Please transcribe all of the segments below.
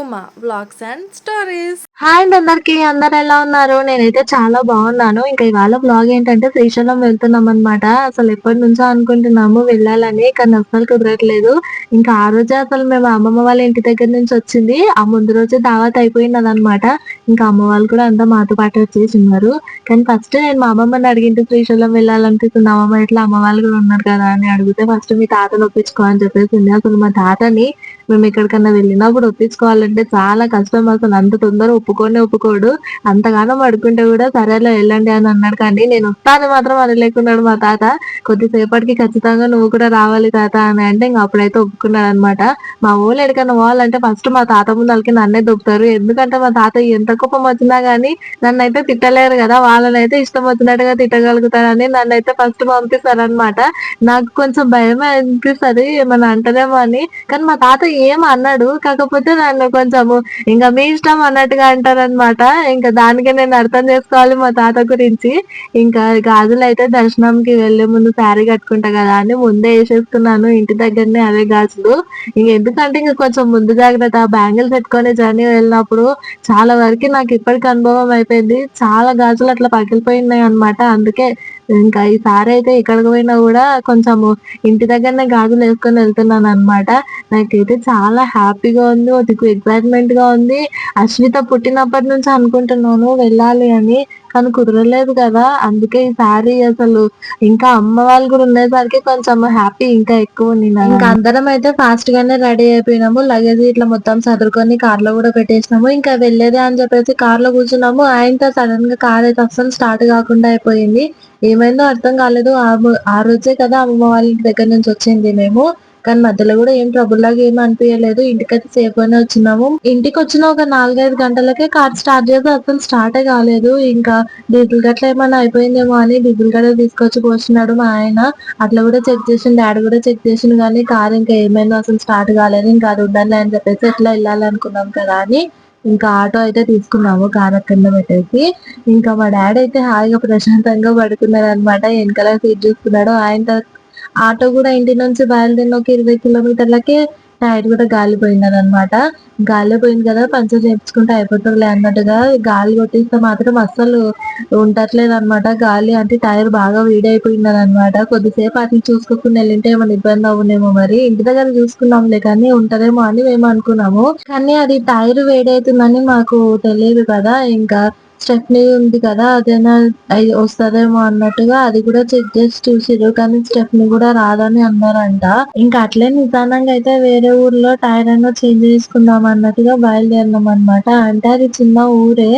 Uma Vlogs and Stories. Hi అండి అందరికి. అందరు ఎలా ఉన్నారు? నేనైతే చాలా బాగున్నాను. ఇంకా ఇవాళ బ్లాగ్ ఏంటంటే శ్రీశైలం వెళ్తున్నాం అనమాట అసలు ఎప్పటి నుంచో అనుకుంటున్నాము వెళ్ళాలని కానీ అసలు కుదరట్లేదు. ఇంకా ఆ రోజే అసలు మేము అమ్మమ్మ వాళ్ళ ఇంటి దగ్గర నుంచి వచ్చింది. ఆ ముందు రోజే దావత్ అయిపోయింది అనమాట ఇంకా అమ్మ వాళ్ళు కూడా అంతా మాతో పాటు వచ్చేసిన్నారు కానీ ఫస్ట్ నేను మా అమ్మమ్మని అడిగింటే శ్రీశైలం వెళ్ళాలనిపిస్తుంది అమ్మమ్మ ఇట్లా అమ్మ వాళ్ళు కూడా ఉన్నారు కదా అని అడిగితే ఫస్ట్ మీ తాతను ఒప్పించుకో అని చెప్పేసింది అసలు మా తాతని మేము ఎక్కడికన్నా వెళ్ళినప్పుడు ఒప్పించుకోవాలంటే చాలా కష్టం. అసలు అంత తొందర ఒప్పుకొని ఒప్పుకోడు. అంతగానో పడుకుంటే కూడా సరేలే వెళ్ళండి అని అన్నాడు. కానీ నేను వస్తాను మాత్రం అనలేకున్నాడు మా తాత. కొద్దిసేపటికి ఖచ్చితంగా నువ్వు కూడా రావాలి తాత అని అంటే ఇంకా అప్పుడైతే ఒప్పుకున్నాడు అనమాట మా ఊళ్ళో ఎక్కడికైనా పోవాలంటే ఫస్ట్ మా తాత ముందలకి నన్నే దొప్పుతారు ఎందుకంటే మా తాత ఎంత కోపం వచ్చినా కానీ నన్ను అయితే తిట్టలేరు కదా. వాళ్ళనైతే ఇష్టం వచ్చినట్టుగా తిట్టగలుగుతారని నన్ను అయితే ఫస్ట్ పంపిస్తారు అనమాట నాకు కొంచెం భయమే అనిపిస్తుంది. ఏమన్నా అంటదేమో అని. కానీ మా తాత ఏం అన్నాడు కాకపోతే నన్ను కొంచెము ఇంకా మీ ఇష్టం అన్నట్టుగా అంటారనమాట ఇంకా దానికే నేను అర్థం చేసుకోవాలి మా తాత గురించి. ఇంకా గాజులు అయితే దర్శనంకి వెళ్ళే ముందు శారీ కట్టుకుంటా కదా అని ముందే వేసేసుకున్నాను ఇంటి దగ్గరనే అవే గాజులు. ఇంక ఎందుకంటే ఇంకా కొంచెం ముందు జాగ్రత్త. బ్యాంగిల్స్ పెట్టుకొని జర్నీ వెళ్ళినప్పుడు చాలా వరకు నాకు ఇప్పటికి అనుభవం అయిపోయింది. చాలా గాజులు అట్లా పగిలిపోయినాయి అనమాట అందుకే ఇంకా ఈసారి అయితే ఎక్కడికి పోయినా కూడా కొంచెము ఇంటి దగ్గరనే గాజులు వేసుకొని వెళ్తున్నాను అనమాట నాకైతే చాలా హ్యాపీగా ఉంది ఒక ఎక్సైట్మెంట్గా ఉంది. అశ్విత పుట్టినప్పటి నుంచి అనుకుంటున్నాను వెళ్ళాలి అని. కానీ కుదరలేదు కదా. అందుకే ఈసారి అసలు ఇంకా అమ్మ వాళ్ళు కూడా ఉండేసరికి కొంచెం హ్యాపీ ఇంకా ఎక్కువ ఉంది ఇంకా అందరం అయితే ఫాస్ట్ గానే రెడీ అయిపోయినాము. లగేజ్ ఇట్లా మొత్తం సదురుకొని కార్లో కూడా పెట్టేసినాము. ఇంకా వెళ్ళేదే అని చెప్పేసి కార్లో కూర్చున్నాము. ఆయనతో సడన్గా కార్ అయితే అసలు స్టార్ట్ కాకుండా అయిపోయింది. ఏమైందో అర్థం కాలేదు. ఆ ఆ రోజే కదా అమ్మమ్మ వాళ్ళ ఇంటి దగ్గర నుంచి వచ్చింది మేము. కానీ మధ్యలో కూడా ఏం ట్రబుల్ లాగా ఏం అనిపించలేదు ఇంటికైతే సేఫ్ గానే వచ్చినాము. ఇంటికి వచ్చిన ఒక నాలుగైదు గంటలకే కార్ స్టార్ట్ చేస్తే అసలు స్టార్టే కాలేదు. ఇంకా డీజిల్ గట్ల ఏమైనా అయిపోయిందేమో అని డీజిల్ గట్ల తీసుకొచ్చి పోస్తున్నాడు మా ఆయన. అట్లా కూడా చెక్ చేసిన డాడీ కూడా చెక్ చేసిండు కానీ కార్ ఇంకా ఏమైందో అసలు స్టార్ట్ కాలేదు. ఇంకా అది ఉండాలి అని చెప్పేసి ఎట్లా వెళ్ళాలనుకున్నాం కదా అని ఇంకా ఆటో అయితే తీసుకున్నాము కార్ కింద పెట్టేసి. ఇంకా మా డాడీ అయితే హాయిగా ప్రశాంతంగా పడుకున్నారు అనమాట వెనకాల సీట్ చూసుకున్నాడు. ఆయన ఆటో కూడా ఇంటి నుంచి బయలుదేరిన ఒక ఇరవై కిలోమీటర్లకే టైర్ కూడా గాలిపోయినది అనమాట గాలిపోయింది కదా పంచర్ చేయించుకుంటే అయిపోతుందిలే అన్నట్టుగా గాలి కొట్టిస్తే మాత్రం అస్సలు ఉండట్లేదు అనమాట గాలి అంటే టైర్ బాగా వేడైపోయినది అనమాట కొద్దిసేపు అట్లా చూసుకోకుండా వెళ్ళింటే ఏమైనా ఇబ్బంది అవునేమో మరి. ఇంటి దగ్గర చూసుకున్నాంలే కానీ ఉంటదేమో అని మేము అనుకున్నాము. కానీ అది టైర్ వేడైతుందని మాకు తెలియదు కదా. ఇంకా స్టెఫ్నీ ఉంది కదా అదేనా అయి వస్తుందేమో అన్నట్టుగా అది కూడా చెక్ చేసి చూసిరు కానీ స్టెఫ్నీ కూడా రాదని అన్నారంట. ఇంకా అట్లే నిదానంగా అయితే వేరే ఊర్లో టైర్ అయినా చేంజ్ చేసుకుందాం అన్నట్టుగా బయలుదేరినాం అనమాట అంటే అది చిన్న ఊరే.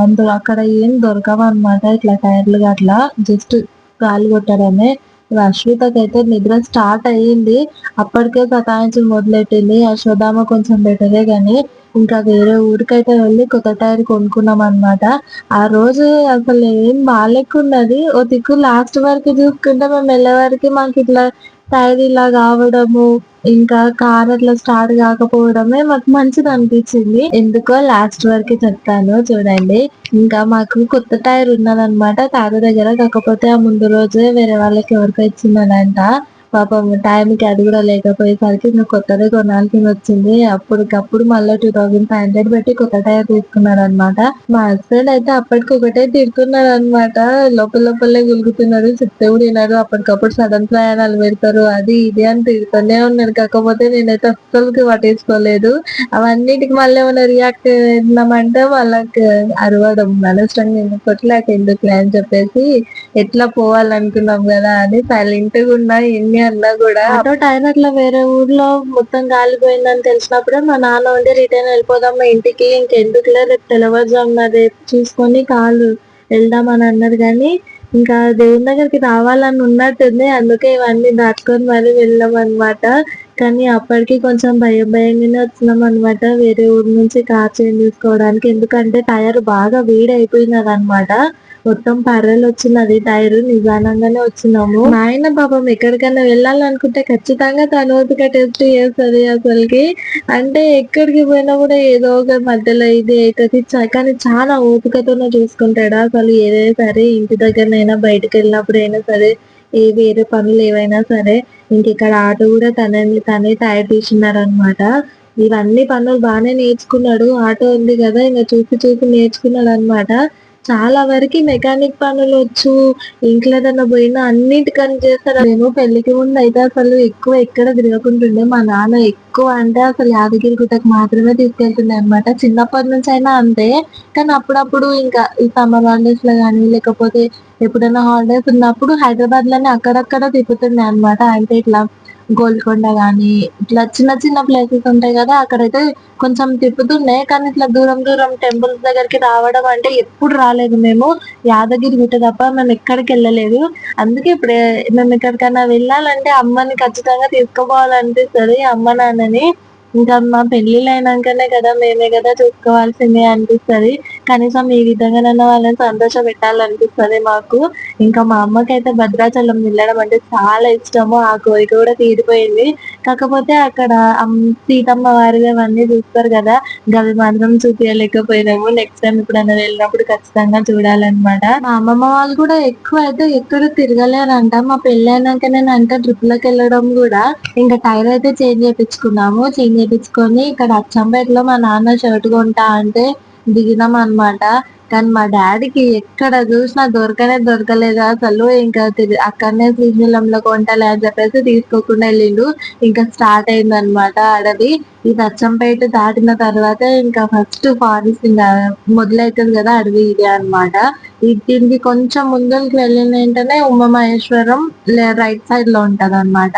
అందులో అక్కడ ఏం దొరకవు అనమాట ఇట్లా టైర్లు అట్లా జస్ట్ గాలి కొట్టడమే. అశ్వితకి అయితే నిద్ర స్టార్ట్ అయ్యింది. అప్పటికే సతాయించి మొదలెట్టింది. యశోదామ కొంచెం బెటరే కానీ ఇంకా వేరే ఊరికైతే వెళ్ళి కొత్త టైర్ కొనుక్కున్నాం అన్నమాట. ఆ రోజు అసలు ఏం బాగాలేకున్నది ఓ దిక్కు లాస్ట్ వరకు చూసుకుంటే మేము వెళ్ళే వరకు మాకు ఇట్లా టైర్ ఇలా కావడము ఇంకా కార్ అట్లా స్టార్ట్ కాకపోవడమే మాకు మంచిది అనిపించింది. ఎందుకో లాస్ట్ వరకు చెప్తాను చూడండి. ఇంకా మాకు కొత్త టైర్ ఉన్నదనమాట తాత దగ్గర కాకపోతే ఆ ముందు రోజే వేరే వాళ్ళకి ఎవరికో ఇచ్చిందనంట. పాపం టైంకి అది కూడా లేకపోయేసరికి ఇంకా కొత్తదే కొనాల్సింది వచ్చింది అప్పటికప్పుడు మళ్ళీ టూ థౌసండ్ ఫైవ్ హండ్రెడ్ పెట్టి కొత్త టైర్ తీసుకున్నాడు అనమాట మా హస్బెండ్ అయితే అప్పటికి ఒకటే తిడుతున్నాడు అనమాట లోపల లోపలే గులుగుతున్నాడు చెప్తే కూడా వినాడు అప్పటికప్పుడు సడన్ ప్రయాణాలు పెడతారు. అది ఇది అని తిడుతూనే ఉన్నాడు కాకపోతే నేనైతే అస్సలకి పట్టించుకోలేదు. అవన్నిటికి మళ్ళీ ఏమైనా రియాక్ట్ అయినామంటే వాళ్ళకి అరవడం అనవసరంగా ఎందుకు కొట్లాక అని చెప్పేసి ఎట్లా పోవాలనుకున్నాం కదా అని సైలెంట్గా ఉన్నా ఎన్ని అన్నా కూడా. ఆటో టైర్ అట్లా వేరే ఊర్లో మొత్తం గాలిపోయిందని తెలిసినప్పుడే మా నాన్న ఉండి రిటర్న్ వెళ్ళిపోదాం మా ఇంటికి. ఇంకెందుకులే రేపు తెల్లవారుజామున రేపు చూసుకొని కాలు వెళ్దాం అని అన్నారు కానీ ఇంకా దేవుని దగ్గరికి రావాలని ఉన్నట్టుంది అందుకే ఇవన్నీ దాటుకొని మరి వెళ్ళాం అనమాట కానీ అప్పటికి కొంచెం భయం భయంగానే వచ్చినాం అనమాట వేరే ఊరు నుంచి కార్ చేంజ్ చేసుకోవడానికి. ఎందుకంటే టైర్ బాగా వేడి అయిపోయినది అనమాట మొత్తం పర్రెలు వచ్చినది టైర్ నిదానంగానే వచ్చినాము. మా ఆయన పాపం ఎక్కడికైనా వెళ్ళాలనుకుంటే ఖచ్చితంగా తను ఓపిక టెస్ట్ చేస్తుంది అసలుకి. అంటే ఎక్కడికి పోయినా కూడా ఏదో ఒక మధ్యలో ఇది అవుతుంది. చ- కానీ చాలా ఓపికతోనే చూసుకుంటాడు. అసలు ఏదైనా సరే ఇంటి దగ్గరనైనా బయటకు వెళ్ళినప్పుడు అయినా సరే ఏ వేరే పనులు ఏవైనా సరే ఇంక ఇక్కడ ఆటో కూడా తనని తనే తయారు తీసినారు అనమాట ఇవన్నీ పనులు బాగానే నేర్చుకున్నాడు. ఆటో ఉంది కదా ఇంకా చూసి చూసి నేర్చుకున్నాడు అనమాట చాలా వరకు మెకానిక్ పనులు వచ్చు ఇంట్లో ఏదైనా పోయినా అన్నిటికని చేస్తాడు మేము పెళ్ళికి ముందు అయితే అసలు ఎక్కువ ఎక్కడ తిరగకుంటుండే మా నాన్న ఎక్కువ అంటే అసలు యాదగిరి గుట్టకు మాత్రమే తీసుకెళ్తుండే అనమాట చిన్నప్పటి నుంచి అయినా అంతే. కానీ అప్పుడప్పుడు ఇంకా ఈ సమ్మర్ హాలిడేస్లో కానీ లేకపోతే ఎప్పుడైనా హాలిడేస్ ఉన్నప్పుడు హైదరాబాద్లోనే అక్కడక్కడ తిప్పుతుండే అనమాట అంటే ఇట్లా గోల్కొండ కానీ ఇట్లా చిన్న చిన్న ప్లేసెస్ ఉంటాయి కదా అక్కడైతే కొంచెం తిప్పుతుండే కానీ ఇట్లా దూరం దూరం టెంపుల్స్ దగ్గరికి రావడం అంటే ఎప్పుడు రాలేదు మేము. యాదగిరి గుట్ట తప్ప మేము ఎక్కడికి వెళ్ళలేదు. అందుకే ఇప్పుడు మేము ఎక్కడికైనా వెళ్ళాలంటే అమ్మని ఖచ్చితంగా తీసుకోపోవాలనిపిస్తుంది అమ్మ నాన్నని. ఇంకా మా పెళ్ళిళ్ళు అయినాకనే కదా మేమే కదా చూసుకోవాల్సిందే అనిపిస్తది. కనీసం ఈ విధంగానైనా వాళ్ళని సంతోష పెట్టాలనిపిస్తది మాకు. ఇంకా మా అమ్మకైతే భద్రాచలం వెళ్ళడం అంటే చాలా ఇష్టము. ఆ కోరిక కూడా తీరిపోయింది. కాకపోతే అక్కడ సీతమ్మ వారి అవన్నీ చూస్తారు కదా. గవి మాత్రం చూపించలేకపోయినాము నెక్స్ట్ టైం ఎప్పుడైనా వెళ్ళినప్పుడు ఖచ్చితంగా చూడాలన్నమాట. మా అమ్మమ్మ వాళ్ళు కూడా ఎక్కువ అయితే ఎక్కడ తిరగలేరంట. మా పెళ్ళి అయినాక నేను అంటే ట్రిప్లకు వెళ్ళడం కూడా. ఇంకా టైర్ అయితే చేంజ్ చేయించుకున్నాము చేంజ్ చేపించుకొని ఇక్కడ అచ్చంపేటలో మా నాన్న షర్ట్ కొంటా అంటే దిగినాం అన్నమాట కానీ మా డాడీకి ఎక్కడ చూసినా దొరకనే దొరకలేదు. అసలు ఇంకా అక్కడనే శ్రీశైలంలో కొంటలే అని చెప్పేసి తీసుకోకుండా వెళ్ళిండు. ఇంకా స్టార్ట్ అయింది అనమాట అడవి. ఈ అచ్చంపేట దాటిన తర్వాత ఇంకా ఫస్ట్ ఫారెస్ట్ ఇంకా మొదలవుతుంది కదా అడవి ఇది అన్నమాట. దీనికి కొంచెం ముందుకు వెళ్ళిన వెంటనే ఉమామహేశ్వరం రైట్ సైడ్లో ఉంటది అనమాట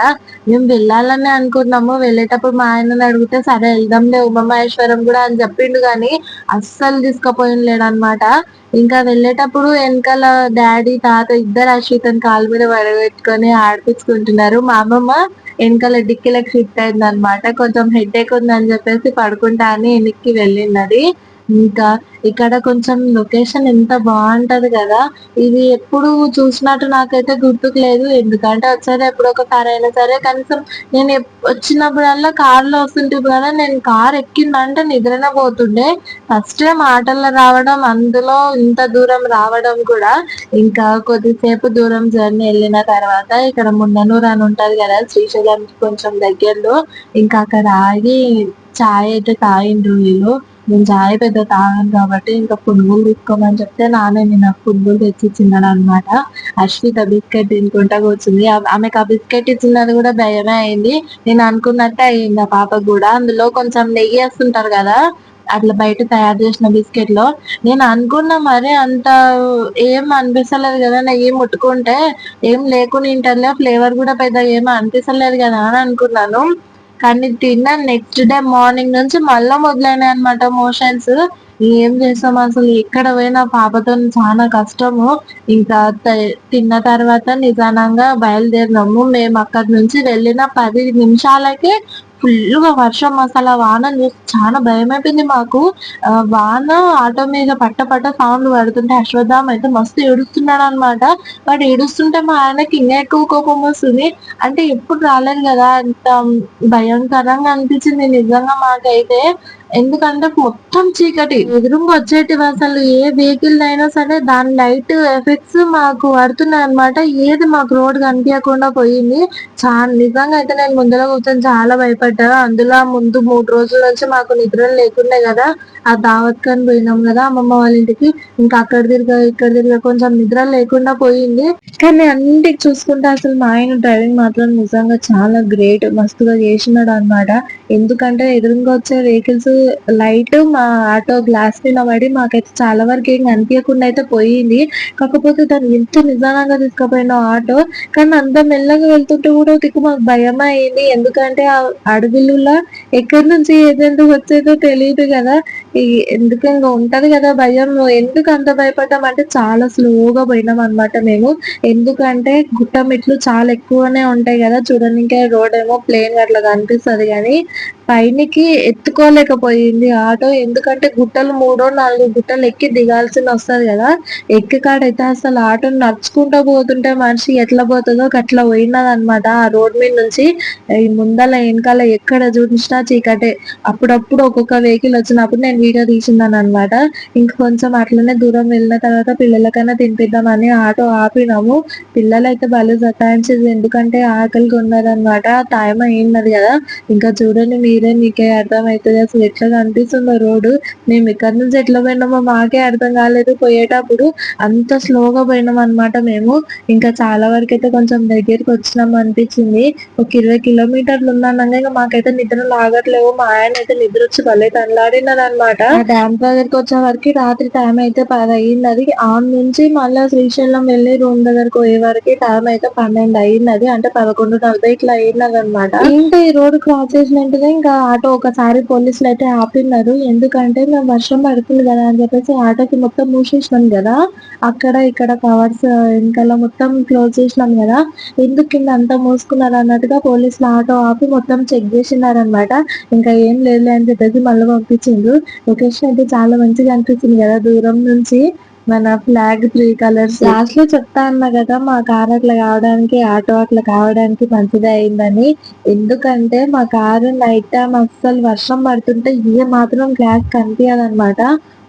మేము వెళ్ళాలని అనుకున్నాము. వెళ్ళేటప్పుడు మా ఆయనని అడిగితే సరే వెళ్దాంలే ఉమామహేశ్వరం కూడా అని చెప్పిండు కానీ అస్సలు తీసుకుపోయిన లేడనమాట అనమాట ఇంకా వెళ్ళేటప్పుడు వెనకాల డాడీ తాత ఇద్దరు అశ్వితని కాలు మీద పడబెట్టుకొని ఆడిపించుకుంటున్నారు. మా అమ్మమ్మ వెనకాల డిక్కిలకు షిఫ్ట్ అయింది అనమాట కొంచెం హెడ్ ఎక్ ఉందని చెప్పేసి పడుకుంటా అని వెనక్కి వెళ్ళింది ఇంకా ఇక్కడ కొంచెం లొకేషన్ ఎంత బాగుంటది కదా ఇది ఎప్పుడు చూసినట్టు నాకైతే గుర్తుకు లేదు ఎందుకంటే వచ్చేది ఎప్పుడు కార్ అయినా సరే కనీసం నేను వచ్చినప్పుడల్లా కార్లో వస్తుంటే కదా నేను కార్ ఎక్కిందంటే నిద్రనే పోతుండే. ఫస్ట్ టైం ఆటల్లో రావడం అందులో ఇంత దూరం రావడం కూడా ఇంకా కొద్దిసేపు దూరం జర్నీ వెళ్ళిన తర్వాత ఇక్కడ మున్ననూరు అని ఉంటది కదా శ్రీశైలం కొంచెం దగ్గరలో. ఇంకా అక్కడ ఆగి చాయ్ అయితే తాగిండ్రు వీళ్ళు. నేను చాయ్ పెద్ద తాగను కాబట్టి ఇంకా పునుగులు తీసుకోమని చెప్తే నానే నేను నాకు పునుగులు తెచ్చిచ్చిన్నాను అనమాట అశ్విత బిస్కెట్ తినుకుంటా కూర్చుంది. ఆమెకు ఆ బిస్కెట్ ఇచ్చినది కూడా భయమే అయింది. నేను అనుకున్నట్టే అయింది. ఆ పాపకు కూడా అందులో కొంచెం నెయ్యి వేస్తుంటారు కదా అట్లా బయట తయారు చేసిన బిస్కెట్లో నేను అనుకున్నా మరి అంత ఏం అనిపిస్తలేదు కదా నెయ్యి ముట్టుకుంటే. ఏం లేకుండా ఇంటర్లో ఫ్లేవర్ కూడా పెద్ద ఏం అనిపిస్తలేదు కదా అని అనుకున్నాను. కానీ తిన్న నెక్స్ట్ డే మార్నింగ్ నుంచి మళ్ళా మొదలైనాయి అనమాట మోషన్స్. ఏం చేస్తాం అసలు? ఎక్కడ పోయినా పాపతో చాలా కష్టము. ఇంకా తిన్న తర్వాత నిదానంగా బయలుదేరినాము. మేము అక్కడి నుంచి వెళ్ళిన పది నిమిషాలకే ఫుల్గా వర్షం అసలు ఆ వాన చూసి చాలా భయం అయిపోయింది మాకు వాన ఆటో మీద పట్ట పట్ట సౌండ్ పడుతుంటే అశ్వత్థామ అయితే మస్తు ఏడుస్తున్నాడు అనమాట వాడు ఏడుస్తుంటే మా ఆయనకి ఇంకా ఎక్కువ కోపం వస్తుంది. అంటే ఎప్పుడు రాలేదు కదా అంత భయంకరంగా అనిపించింది నిజంగా మాకైతే. ఎందుకంటే మొత్తం చీకటి. ఎదురుగా వచ్చేటివి అసలు ఏ వెహికల్ అయినా సరే దాని లైట్ ఎఫెక్ట్స్ మాకు పడుతున్నాయి అనమాట ఏది మాకు రోడ్ కనిపించకుండా పోయింది. చాలా నిజంగా అయితే నేను ముందర కూర్చొని చాలా భయపడ్డా. అందులో ముందు మూడు రోజుల నుంచి మాకు నిద్ర లేకుండే కదా. ఆ దావత్ కని పోయినాం కదా అమ్మమ్మ వాళ్ళ ఇంటికి. ఇంకా అక్కడ తిరిగా ఇక్కడ తిరిగా కొంచెం నిద్ర లేకుండా పోయింది. కానీ అన్నిటికి చూసుకుంటే అసలు మా ఆయన డ్రైవింగ్ మాత్రం నిజంగా చాలా గ్రేట్. మస్తుగా చేసినాడు అన్నమాట. ఎందుకంటే ఎదురుగా వచ్చే వెహికల్స్ లైట్ మా ఆటో గ్లాస్ మీద పడి మాకైతే చాలా వరకు ఏం కనిపించకుండా అయితే పోయింది. కాకపోతే దాన్ని ఎంత నిదానంగా తీసుకుపోయిన ఆటో. కానీ అంత మెల్లగా వెళ్తుంటే కూడా దిక్కు మాకు భయం అయింది. ఎందుకంటే ఆ అడవిలో ఎక్కడి నుంచి ఏదెందుకు వచ్చేదో తెలియదు కదా. ఈ ఎందుకు ఇంకా ఉంటది కదా భయం. ఎందుకు అంత భయపడ్డాం అంటే చాలా స్లోగా పోయినాం అన్నమాట మేము. ఎందుకంటే గుట్ట మెట్లు చాలా ఎక్కువనే ఉంటాయి కదా. చూడడానికి రోడ్ ఏమో ప్లేన్ అట్లా కనిపిస్తుంది కానీ పైనికి ఎత్తుకోలేకపోయింది ఆటో. ఎందుకంటే గుట్టలు మూడో నాలుగు గుట్టలు ఎక్కి దిగాల్సిన వస్తది కదా. ఎక్కి కాడైతే అసలు ఆటో నడుచుకుంటూ పోతుంటే మనిషి ఎట్లా పోతుందో అట్లా పోయినదనమాట ఆ రోడ్ మీద నుంచి ఈ ముందల వెనకాల ఎక్కడ చూసినా చీకటే. అప్పుడప్పుడు ఒక్కొక్క వెహికల్ వచ్చినప్పుడు నేను వీడియో తీసిందాను అనమాట ఇంక కొంచెం అట్లనే దూరం వెళ్ళిన తర్వాత పిల్లలకైనా తినిపిద్దామని ఆటో ఆపినాము. పిల్లలైతే అయితే భలే సతాయించేది. ఎందుకంటే ఆకలిగా ఉన్నదనమాట టైం అయినది కదా. ఇంకా చూడండి మీ మీరే మీకే అర్థమవుతుంది అసలు ఎట్లా కనిపిస్తుందో రోడ్డు. మేము ఇక్కడ నుంచి ఎట్లా పోయినామో మాకే అర్థం కాలేదు. పోయేటప్పుడు అంత స్లోగా పోయినాం అనమాట మేము. ఇంకా చాలా వరకు అయితే కొంచెం దగ్గరికి వచ్చినాం అనిపించింది. ఒక ఇరవై కిలోమీటర్లు ఉందన్నాక ఇంకా మాకైతే నిద్ర లాగట్లేవు మా ఆయన అయితే నిద్ర వచ్చి భలే తనలాడినారు అనమాట డ్యామ్ దగ్గరికి వచ్చే వరకు రాత్రి టైం అయితే పది అయ్యింది ఆన్ నుంచి మళ్ళీ శ్రీశైలం వెళ్ళి రూమ్ దగ్గరకు పోయే వరకు టైం అయితే పన్నెండు అయ్యింది అంటే పదకొండు నలభై ఇట్లా అయ్యినది అనమాట ఇంకా ఈ రోడ్ క్రాస్ చేసిన వెంటనే ఇంకా ఆటో ఒకసారి పోలీసులు అయితే ఆపినారు ఎందుకంటే మేము వర్షం పడుతుంది కదా అని చెప్పేసి ఆటోకి మొత్తం మూసేసినాం కదా. అక్కడ ఇక్కడ కవర్స్ వెనకాల మొత్తం క్లోజ్ చేసినాం కదా. ఎందుకు కింద అంతా మూసుకున్నారు అన్నట్టుగా పోలీసులు ఆటో ఆపి మొత్తం చెక్ చేసినారనమాట ఇంకా ఏం లేదు అని చెప్పేసి మళ్ళీ పంపించిండ్రు. లొకేషన్ అయితే చాలా మంచిగా అనిపించింది కదా దూరం నుంచి. మన ఫ్లాగ్ త్రీ కలర్స్ లాస్ట్లో చెప్తా అన్నా కదా మా కార్ అట్లా కావడానికి ఆటో అట్లా కావడానికి మంచిది అయిందని. ఎందుకంటే మా కారు నైట్ టైం అస్సలు వర్షం పడుతుంటే ఏ మాత్రం గ్లాస్ కనిపించదన్నమాట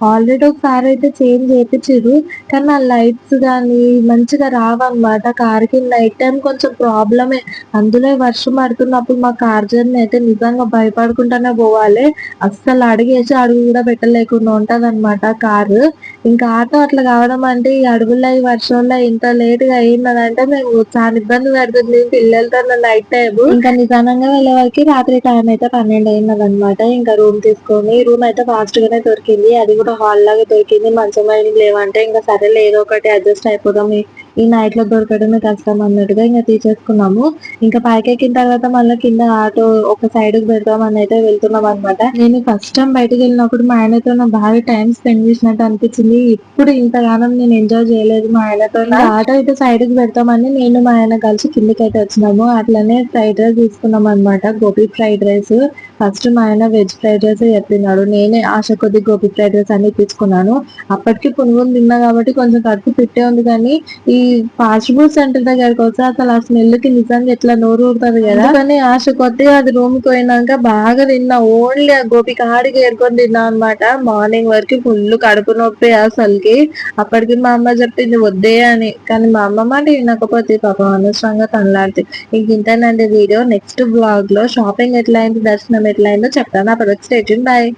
ఆల్రెడీ ఒకసారి అయితే చేంజ్ చేయించారు కానీ ఆ లైట్స్ కానీ మంచిగా రావన్నమాట. కార్కి నైట్ టైం కొంచెం ప్రాబ్లమే. అందులో వర్షం పడుతున్నప్పుడు మా కార్ జర్నీ అయితే నిజంగా భయపడుకుంటానే పోవాలి. అస్సలు అడిగేసి అడుగు కూడా పెట్టలేకుండా ఉంటది అనమాట కారు. ఇంకా ఆటో అట్లా కావడం అంటే ఈ అడుగుల్లో ఈ వర్షంలో ఇంత లేట్గా అయిందంటే మేము చాలా ఇబ్బంది పడుతుంది. పిల్లలతో నైట్ టైం ఇంకా నిదానంగా వెళ్ళే వరకు రాత్రి టైం అయితే పన్నెండు అయిందనమాట ఇంకా రూమ్ తీసుకొని రూమ్ అయితే ఫాస్ట్ గానే దొరికింది. అది కూడా హాల్ లాగా దొరికింది మంచం అయి లేవంటే ఇంకా సరే ఏదో ఒకటి అడ్జస్ట్ అయిపోదాం ఈ- నైట్లో దొరకడమే కష్టం అన్నట్టుగా ఇంకా తీసేసుకున్నాము. ఇంకా పైకి ఎక్కిన తర్వాత మళ్ళీ కింద ఆటో ఒక సైడ్కి పెడదాం అని అయితే వెళ్తున్నాం అనమాట నేను ఫస్ట్ టైం బయటకు వెళ్ళినప్పుడు మా ఆయనతో నా బాగా టైం స్పెండ్ చేసినట్టు అనిపించింది. ఇప్పుడు ఇంతగానం నేను ఎంజాయ్ చేయలేదు మా ఆయనతో. ఆటో అయితే సైడ్కి పెడతామని నేను మా ఆయన కలిసి కిందకి అయితే వచ్చినాము. అట్లనే ఫ్రైడ్ రైస్ తీసుకున్నాం అనమాట గోబీ ఫ్రైడ్ రైస్. ఫస్ట్ మా ఆయన వెజ్ ఫ్రైడ్ రైస్ చెప్పినాడు. నేనే ఆశ కొద్ది గోబీ ఫ్రైడ్ రైస్ అన్ని తీసుకున్నాను. అప్పటికి పునుగులు తిన్నా కాబట్టి కొంచెం కడుపు పెట్టే ఉంది కానీ ఈ ఫాస్ట్ ఫుడ్ సెంటర్ దగ్గరకు వస్తే అసలు ఆ స్మెల్కి నిజంగా ఎట్లా నోరు ఊరుతుంది కదా? కానీ ఆశ కొద్దిగా అది రూమ్కి పోయినాక బాగా తిన్నా. ఓన్లీ ఆ గోపి కాడికి ఏరుకొని తిన్నా అనమాట మార్నింగ్ వరకు ఫుల్ కడుపు నొప్పి అసలుకి. అప్పటికి మా అమ్మ చెప్పింది వద్దే అని. కానీ మా అమ్మ మాట వినకపోతే పాపం అనవసరంగా తనలాడితే. ఇంక ఇంతేనండి వీడియో. నెక్స్ట్ బ్లాగ్లో షాపింగ్ ఎట్లా అయింది దర్శనం ఎట్లా అయిందో చెప్తాను. అప్పుడు వచ్చి బాయ్.